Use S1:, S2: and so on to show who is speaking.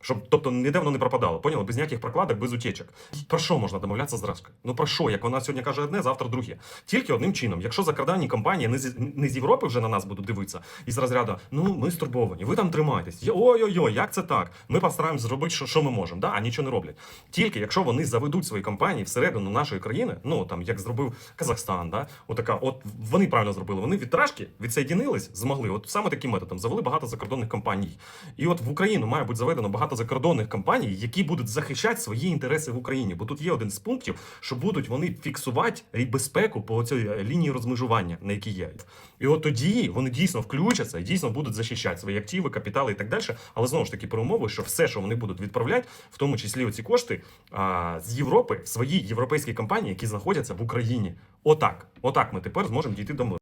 S1: Щоб, тобто, ніде воно не пропадало. Поняли? Без ніяких прокладок, без утечок. Про що можна домовлятися з? Ну про що? Як вона сьогодні каже одне, завтра друге. Тільки одним чином. Якщо закордонні компанії не з, не з Європи вже на нас будуть дивитися, і з розряду, ну ми стурбовані, ви там тримаєтесь. Ой-ой-ой, як це так? Ми постараємось зробити, що, що ми можемо, да? а нічого не роблять. Тільки якщо вони заведуть свої компанії всередину нашої країни, ну там як зробив Казахстан, да? Отака, от вони правильно зробили. Вони від Рашки відсоєдинились, змогли. От саме таким методом завели багато закордонних компаній. І от в Україну має бути заведено багато закордонних компаній, які будуть захищати свої інтереси в Україні. Бо тут є один з пунктів, що будуть вони фіксувати безпеку по цій е, лінії розмежування, на якій є. І от тоді вони дійсно включаться і дійсно будуть захищати свої активи, капітали і так далі. Але знову ж таки при умови, що все, що вони будуть відправляти, в тому числі оці кошти а, з Європи, свої європейські компанії, які знаходяться в Україні. Отак, отак ми тепер зможемо дійти до миру.